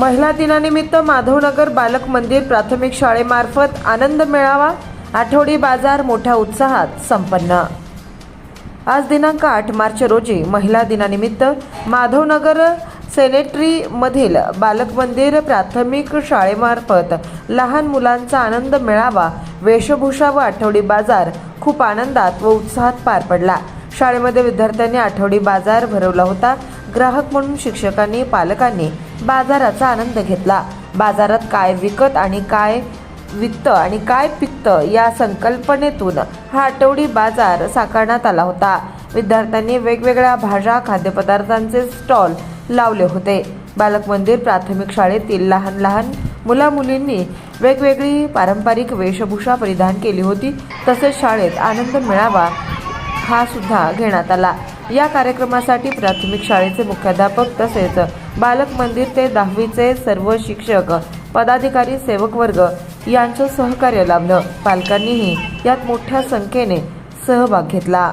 महिला दिनानिमित्त माधवनगर बालक मंदिर प्राथमिक शाळेमार्फत आनंद मेळावा आठवडी बाजार मोठ्या उत्साहात संपन्न. आज दिनांक आठ मार्च रोजी महिला दिनानिमित्त माधवनगर सेनेटरीमधील बालक मंदिर प्राथमिक शाळेमार्फत लहान मुलांचा आनंद मेळावा वेशभूषा व आठवडी बाजार खूप आनंदात व उत्साहात पार पडला. शाळेमध्ये विद्यार्थ्यांनी आठवडी बाजार भरवला होता. ग्राहक म्हणून शिक्षकांनी पालकांनी बाजाराचा आनंद घेतला. बाजारात काय विकत आणि काय वित्त आणि काय पिकत या संकल्पनेतून हा आठवडी बाजार साकारण्यात आला होता. विद्यार्थ्यांनी वेगवेगळ्या भाज्या खाद्यपदार्थांचे स्टॉल लावले होते. बालक मंदिर प्राथमिक शाळेतील लहान लहान मुला मुलींनी वेगवेगळी पारंपरिक वेशभूषा परिधान केली होती. तसेच शाळेत आनंद मेळावा हा सुद्धा घेण्यात आला. या कार्यक्रमासाठी प्राथमिक शाळेचे मुख्याध्यापक तसेच बालक मंदिर ते दहावीचे सर्व शिक्षक पदाधिकारी सेवक वर्ग यांचं सहकार्य लाभलं. पालकांनीही यात मोठ्या संख्येने सहभाग घेतला.